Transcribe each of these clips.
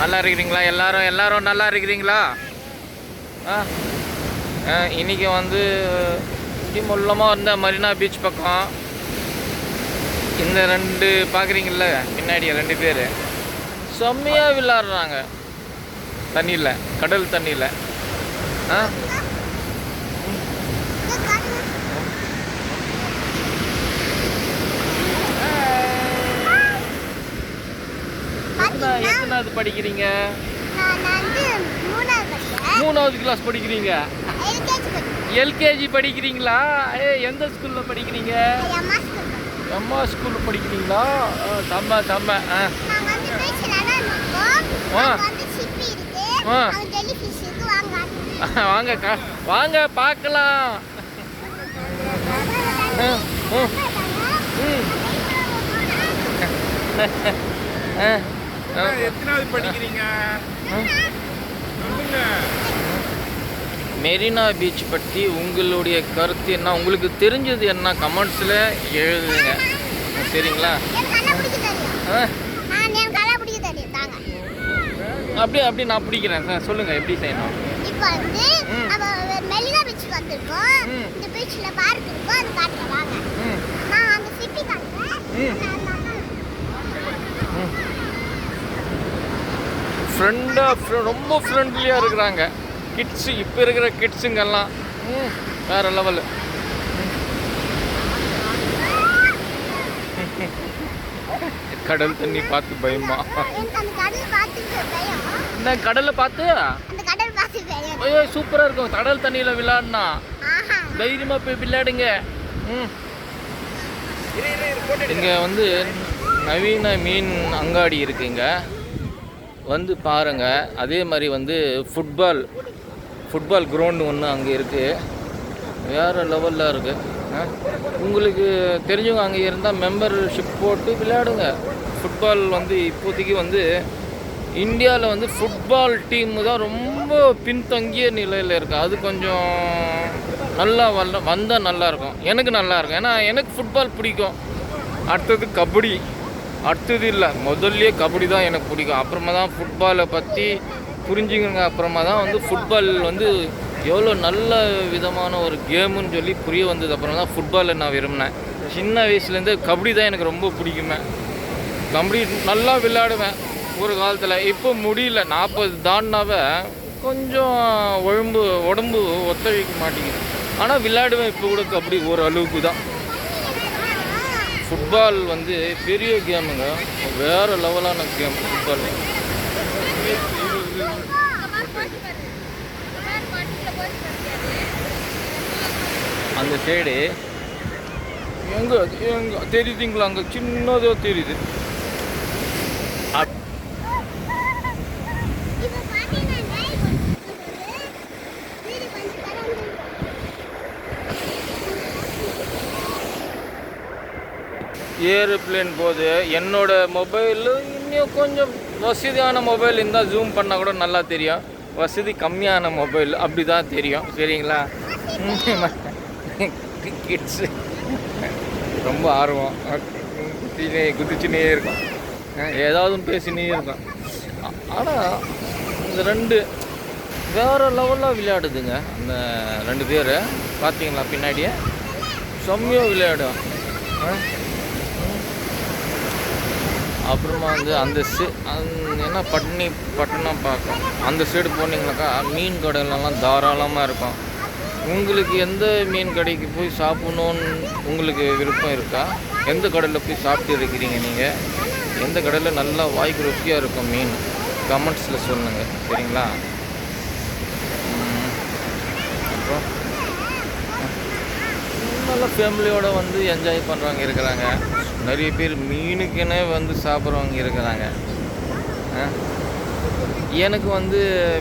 நல்லா இருக்கிறீங்களா எல்லாரும் எல்லாரும் நல்லா இருக்கிறீங்களா ஆ ஆ, இன்னைக்கு வந்து இப்படி மொல்லமாக இருந்த மரினா பீச் பக்கம். இந்த ரெண்டு பார்க்குறீங்கள பின்னாடி ரெண்டு பேர். செம்மையாக விளாட்றாங்க. தண்ணியில் கடல் தண்ணியில். ஆ எத்தனா- எத்தனாவது படிக்கிறீங்க? மூணாவது கிளாஸ் படிக்கிறீங்க? எல்கேஜி படிக்கிறீங்களா? ஏ எந்த ஸ்கூலில் படிக்கிறீங்க? அம்மா ஸ்கூலில் படிக்கிறீங்களா? செம்ம செம்ம ஆ. வாங்க. வாங்க பார்க்கலாம். ஆ, எத்தனாவது படிக்கிறீங்க? மெரினா பீச் பற்றி உங்களுடைய கருத்து என்ன? உங்களுக்கு தெரிஞ்சது என்ன? கமெண்ட்ஸில் எழுதுங்க. சரிங்களா? அப்படியே அப்படியே நான் பிடிக்கிறேன். சார் சொல்லுங்கள் எப்படி செய்யணும்? இப்போ வந்து பீச்சுக்கு வந்திருக்கோம். இந்த பீச்சில் பார்க் இருக்கும் அது காட்டுறேன். வாங்க நான் அந்த சிப்பி காட்டுறேன் ம். நான் அந்த அக்கா- ஃப்ரெண்டாக ரொம்ப ஃப்ரெண்ட்லியாக இருக்கிறாங்க. கிட்ஸு இப்போ இருக்கிற கிட்ஸுங்கெல்லாம் ம் வேறு லெவலு கடல் தண்ணி பார்த்து பயமா? என்ன இந்த கடலை பார்த்து? பார்த்து ஐயோ சூப்பராக இருக்கும். கடல் தண்ணியில் விளையாடினா. தைரியமாக போய் விளையாடுங்க. ம். இங்கே வந்து நவீன மீன் அங்காடி இருக்குங்க வந்து பாருங்க அதே மாதிரி வந்து ஃபுட்பால் ஃபுட்பால் கிரவுண்டு ஒன்று அங்கே இருக்குது வேறு லெவலில் இருக்குது உங்களுக்கு தெரிஞ்சவங்க அங்கே இருந்தால் மெம்பர்ஷிப் போட்டு விளையாடுங்க. ஃபுட்பால் வந்து இப்போதைக்கு வந்து இந்தியாவில் வந்து ஃபுட்பால் டீம் தான் ரொம்ப பின்தங்கிய நிலையில் இருக்குது அது கொஞ்சம் நல்லா வல்ல வந்தால் நல்லாயிருக்கும் எனக்கு நல்லா இருக்கும். ஏன்னா எனக்கு ஃபுட்பால் பிடிக்கும். அடுத்தது கபடி. அடுத்தது இல்லை முதல்லயே கபடி தான் எனக்கு பிடிக்கும். அப்புறமா தான் ஃபுட்பாலை பற்றி புரிஞ்சுக்கங்க அப்புறமா தான் வந்து ஃபுட்பால் வந்து எவ்வளோ நல்ல விதமான ஒரு கேமுன்னு சொல்லி புரிய வந்தது. அப்புறம் தான் ஃபுட்பாலை நான் விரும்பினேன். சின்ன வயசுலேருந்து கபடி தான் எனக்கு ரொம்ப பிடிக்குமே கபடி நல்லா விளையாடுவேன் ஒரு காலத்தில். இப்போ முடியல நாற்பது தாண்டினாவே கொஞ்சம் உடம்பு உடம்பு ஒத்துழைக்க மாட்டேங்குது. ஆனால் விளையாடுவேன். இப்போ கூட கபடி ஓரளவுக்கு தான். ஃபுட்பால் வந்து பெரிய கேமுங்க வேறு லெவலான கேம் ஃபுட்பால் அந்த சைடு எங்க எங்க தெரியுதுங்களா? அங்கே சின்னதோ தெரியுது அப்- இப்போ பார்த்தீங்கன்னா வீடு கொஞ்சம் கடந்து ஏரோப்ளேன் போது என்னோட மொபைலு இன்னும் கொஞ்சம் வசதியான மொபைல் இருந்தால் ஜூம் பண்ணால் கூட நல்லா தெரியும். வசதி கம்மியான மொபைல் அப்படி தான் தெரியும். சரிங்களா? கிட்ஸு ரொம்ப ஆர்வம். குதிச்சுனே குதிச்சுனே இருக்கும். ஏதாவது பேசினே இருக்கும். ஆனால் இந்த ரெண்டு வேறு லெவலில் விளையாடுதுங்க. அந்த ரெண்டு பேர். பார்த்தீங்களா பின்னாடியே? செம்மையாக விளையாடும். ஆ? அப்புறமா வந்து அந்த சே என்ன பட்னி பட்டணம் பார்க்கும். அந்த சைடு போனீங்கனாக்கா மீன் கடையிலலாம் தாராளமாக இருக்கும். உங்களுக்கு எந்த மீன் கடைக்கு போய் சாப்பிடணுன்னு உங்களுக்கு விருப்பம் இருக்கா? எந்த கடையில் போய் சாப்பிட்டு இருக்கிறீங்க நீங்கள் எந்த கடையில் நல்லா வாய்க்கு ருசியாக இருக்கும் மீன்? கமெண்ட்ஸில் சொல்லுங்கள் சரிங்களா? அப்புறம்? நல்லா ஃபேமிலியோடு வந்து என்ஜாய் பண்ணுறவங்க இருக்கிறாங்க. நிறைய பேர் மீனுக்குன்னே வந்து சாப்பிட்றவங்க இருக்கிறாங்க. எனக்கு வந்து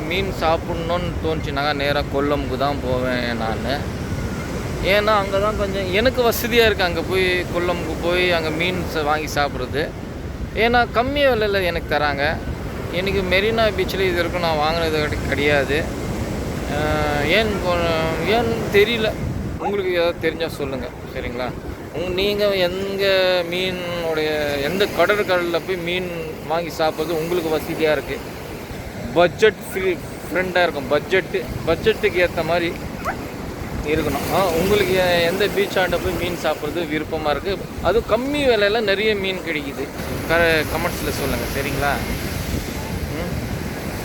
மீன் சாப்பிட்ணுன்னு தோணுச்சுனாக்கா நேராக கொல்லமுக்கு தான் போவேன் நான். ஏன்னா அங்கே தான் கொஞ்சம் எனக்கு வசதியாக இருக்குது அங்கே போய் கொல்லமுக்கு போய் அங்கே மீன் ச- வாங்கி சாப்பிட்றது. ஏன்னா கம்மி விலையில் எனக்கு தராங்க. எனக்கு மெரினா பீச்சில் இது வரைக்கும் நான் வாங்கினது கிடை- கிடையாது. ஏன் ஏன்னு தெரியல. உங்களுக்கு ஏதாவது தெரிஞ்சால் சொல்லுங்கள் சரிங்களா? நீங்கள் எங்கள் மீனுடைய எந்த கடற்கடலில் போய் மீன் வாங்கி சாப்பிட்றது உங்களுக்கு வசதியாக இருக்குது பட்ஜெட் ஃப்ரீ ஃப்ரெண்டாக இருக்கும். பட்ஜெட்டு பட்ஜெட்டுக்கு ஏற்ற மாதிரி இருக்கணும். உங்களுக்கு எந்த பீச் போய் மீன் சாப்பிட்றது விருப்பமாக இருக்குது அதுவும் கம்மி விலையில நிறைய மீன் கிடைக்குது. க கமெண்ட்ஸில் சொல்லுங்கள் சரிங்களா? ம்.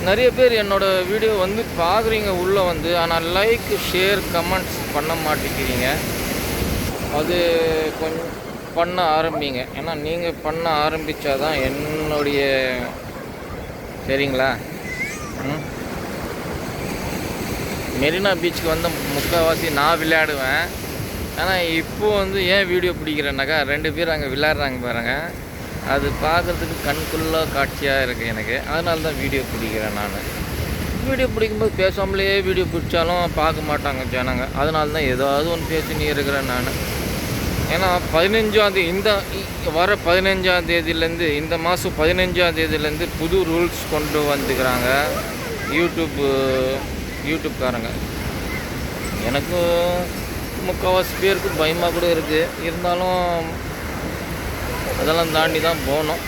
நிறைய பேர் என்னோட வீடியோ வந்து பார்க்குறீங்க உள்ளே வந்து ஆனால் லைக் ஷேர் கமெண்ட்ஸ் பண்ண மாட்டேங்கிறீங்க. அது கொஞ்சம் பண்ண ஆரம்பிங்க. ஏன்னா நீங்கள் பண்ண ஆரம்பித்தாதான் என்னுடைய சரிங்களா? மெரினா பீச்சுக்கு வந்த முக்கால்வாசி நான் விளையாடுவேன். ஆனால் இப்போ வந்து ஏன் வீடியோ பிடிக்கிறேன்னாக்கா ரெண்டு பேர் அங்கே விளையாடுறாங்க பாருங்கள் அது பார்க்குறதுக்கு கண்குள்ளா காட்சியாக இருக்குது எனக்கு. அதனால தான் வீடியோ பிடிக்கிறேன் நான். வீடியோ பிடிக்கும்போது பேசாமலேயே வீடியோ பிடிச்சாலும் பார்க்க மாட்டாங்க ஜனங்க. அதனால தான் ஏதாவது ஒன்று பேசினே இருக்கிறேன் நான். ஏன்னா பதினஞ்சாம் தேதி இந்த வர பதினஞ்சாம் தேதியிலேருந்து இந்த மாதம் பதினஞ்சாம் தேதியிலேருந்து புது ரூல்ஸ் கொண்டு வந்துக்கிறாங்க. யூடியூப் யூடியூப்காரங்க எனக்கும் முக்கால்வாசி பேருக்கு பயமாக கூட இருக்குது இருந்தாலும் அதெல்லாம் தாண்டி தான் போகணும்.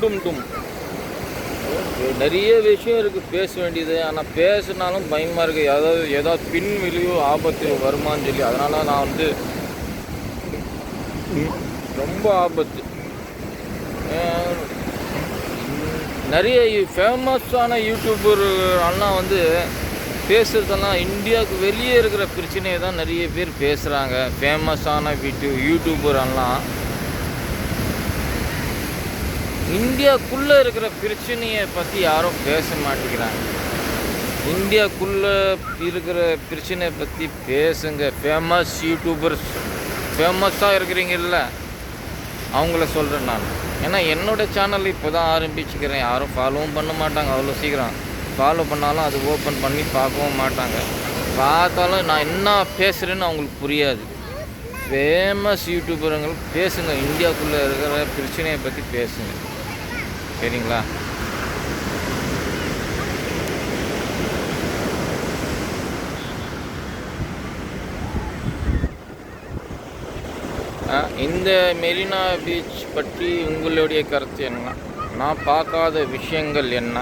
டும் டும் டும். நிறைய விஷயம் இருக்குது பேச வேண்டியது. ஆனால் பேசினாலும் பயமாக இருக்குது ஏதாவது ஏதாவது பின் விளைவோ ஆபத்து வருமான்னு சொல்லி. அதனால் நான் வந்து ரொம்ப ஆபத்து. நிறைய ஃபேமஸான யூடியூபர் அண்ணா வந்து பேசுகிறதெல்லாம் இந்தியாவுக்கு வெளியே இருக்கிற பிரச்சனையை தான் நிறைய பேர் பேசுகிறாங்க ஃபேமஸான வீட்டு யூடியூபர் எல்லாம் இந்தியாக்குள்ளே இருக்கிற பிரச்சனையை பற்றி யாரும் பேச மாட்டேங்கிறாங்க. இந்தியாக்குள்ளே இருக்கிற பிரச்சனையை பற்றி பேசுங்க. ஃபேமஸ் யூடியூபர்ஸ் ஃபேமஸாக இருக்கிறீங்கல்ல அவங்கள சொல்கிறேன் நான். ஏன்னா என்னோடய சேனல் இப்போ தான் ஆரம்பிச்சுக்கிறேன். யாரும் ஃபாலோவும் பண்ண மாட்டாங்க அவ்வளோ சீக்கிரம். ஃபாலோ பண்ணாலும் அது ஓப்பன் பண்ணி பார்க்கவும் மாட்டாங்க. பார்த்தாலும் நான் என்ன பேசுகிறேன்னு அவங்களுக்கு புரியாது. ஃபேமஸ் யூடியூபருங்கள் பேசுங்க. இந்தியாவுக்குள்ளே இருக்கிற பிரச்சனையை பற்றி பேசுங்க. சரிங்களா? ஆ, இந்த மெரினா பீச் பற்றி உங்களுடைய கருத்து என்ன? நான் பார்க்காத விஷயங்கள் என்ன?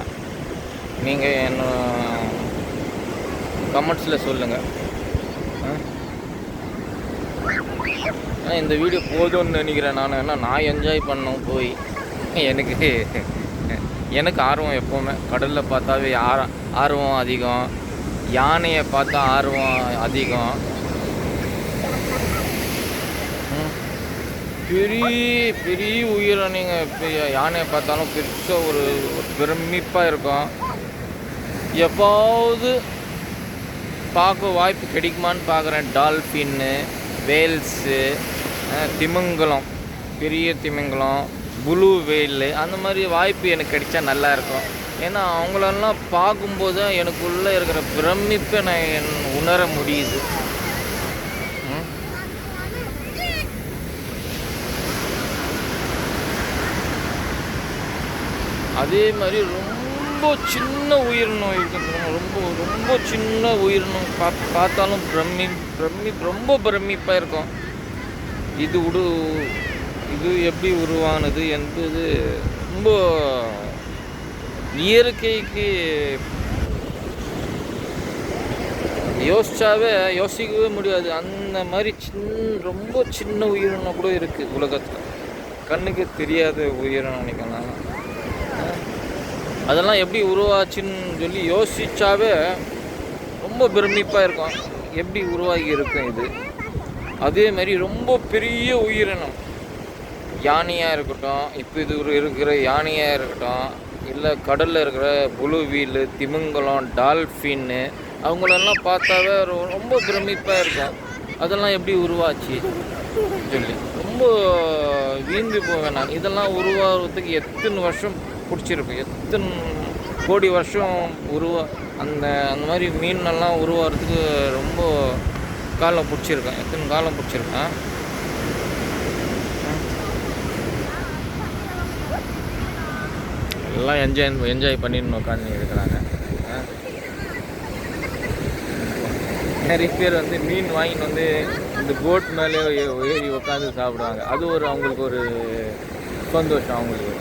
நீங்கள் என்ன கமெண்ட்ஸில் சொல்லுங்கள் இந்த வீடியோ போதும்னு நினைக்கிறேன் நான். ஏன்னா நான் என்ஜாய் பண்ணோம் போய். எனக்கு எனக்கு ஆர்வம் எப்போவுமே. கடலில் பார்த்தாவே ஆர ஆர்வம் அதிகம். யானையை பார்த்தா ஆர்வம் அதிகம். பெரிய பெரிய உயிரை நீங்கள் யானையை பார்த்தாலும் பெருசாக ஒரு பிரமிப்பாக இருக்கும். எப்பாவது பார்க்க வாய்ப்பு கிடைக்குமான்னு பார்க்குறேன். டால்ஃபின்னு வேல்ஸு திமிங்கலம் பெரிய திமிங்கலம். ப்ளூ வெயில் அந்த மாதிரி வாய்ப்பு எனக்கு கிடைச்சா நல்லாயிருக்கும் ஏன்னா அவங்களெல்லாம் பார்க்கும்போது தான் எனக்குள்ளே இருக்கிற பிரமிப்பை நான் என் உணர முடியுது. அதே மாதிரி ரொம்ப சின்ன உயிரினம் இருக்குது ரொம்ப ரொம்ப சின்ன உயிரினம் பார்த்து பார்த்தாலும் பிரமி பிரமி ரொம்ப பிரமிப்பாக இருக்கும். இது உடு இது எப்படி உருவானது என்பது ரொம்ப இயற்கைக்கு யோசிச்சாவே யோசிக்கவே முடியாது. அந்த மாதிரி சின்ன ரொம்ப சின்ன உயிரினம் கூட இருக்குது உலகத்தில். கண்ணுக்கு தெரியாத உயிரினம் நினைக்கலாம் அதெல்லாம் எப்படி உருவாச்சுன்னு சொல்லி யோசிச்சாவே ரொம்ப பிரமிப்பாக இருக்கும். எப்படி உருவாகி இருக்கும் இது? அதே மாதிரி ரொம்ப பெரிய உயிரினம். யானையாக இருக்கட்டும் இப்போ இது இருக்கிற யானையாக இருக்கட்டும் இல்லை கடலில் இருக்கிற புழு வீல் திமிங்கலம் டால்ஃபின்னு அவங்களெல்லாம் பார்த்தாவே ரொம்ப பிரமிப்பாக இருக்கும். அதெல்லாம் எப்படி உருவாச்சு? சொல்லி. ரொம்ப வீம்பி போவேன் நான் இதெல்லாம் உருவாகிறதுக்கு எத்தனை வருஷம் பிடிச்சிருக்கு? எத்தனை கோடி வருஷம் உருவா அந்த அந்த மாதிரி மீனெல்லாம் உருவாகிறதுக்கு ரொம்ப காலம் பிடிச்சிருக்கேன். எத்தனை காலம் பிடிச்சிருக்கேன்? எல்லாம் என்ஜாய் என்ஜாய் பண்ணின்னு உட்காந்து இருக்கிறாங்க. நிறைய பேர் வந்து மீன் வாங்கிட்டு வந்து இந்த போட் மேலே ஏறி உட்காந்து சாப்பிடுவாங்க. அது ஒரு அவங்களுக்கு ஒரு சந்தோஷம் அவங்களுக்கு.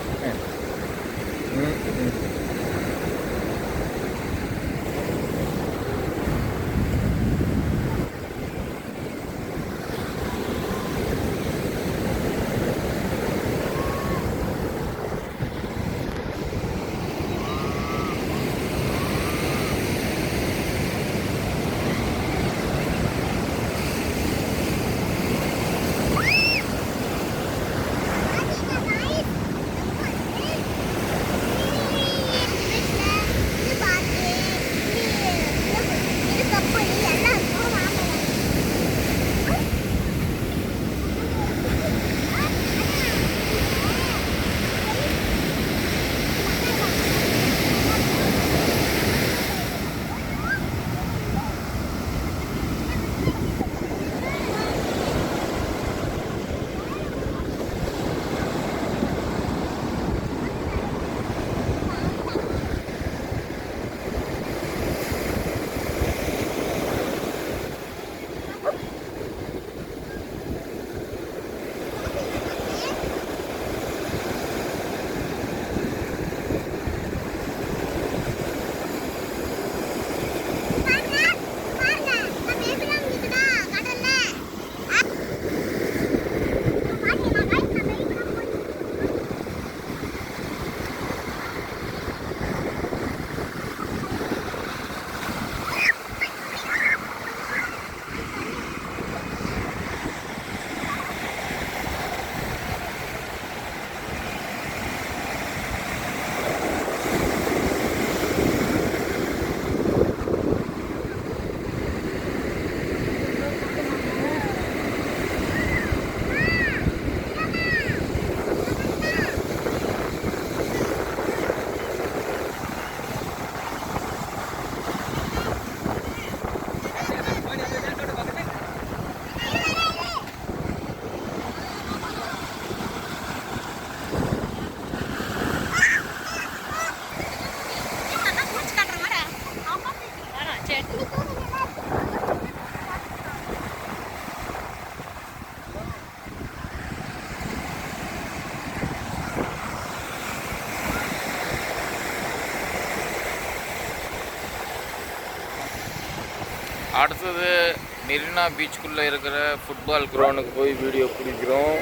மெரினா பீச்சுக்குள்ளே இருக்கிற ஃபுட்பால் கிரவுண்டுக்கு போய் வீடியோ பிடிக்கிறோம்.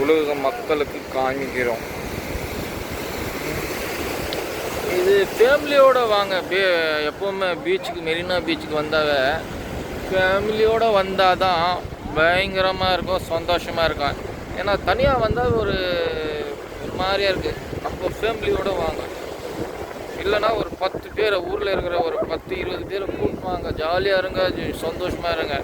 உலக மக்களுக்கு காமிக்கிறோம். இது ஃபேமிலியோடு வாங்க. பே எப்போவுமே பீச்சுக்கு மெரினா பீச்சுக்கு வந்தாவே ஃபேமிலியோடு வந்தால் தான் பயங்கரமாக இருக்கும் சந்தோஷமாக இருக்கும். ஏன்னா தனியாக வந்தால் ஒரு ஒரு மாதிரியாக இருக்குது அப்போ ஃபேமிலியோடு வாங்க. இல்லைன்னா ஒரு பத்து பேர் ஊரில் இருக்கிற ஒரு பத்து இருபது ஜாலியாக இருங்க சந்தோஷமாக இருங்க.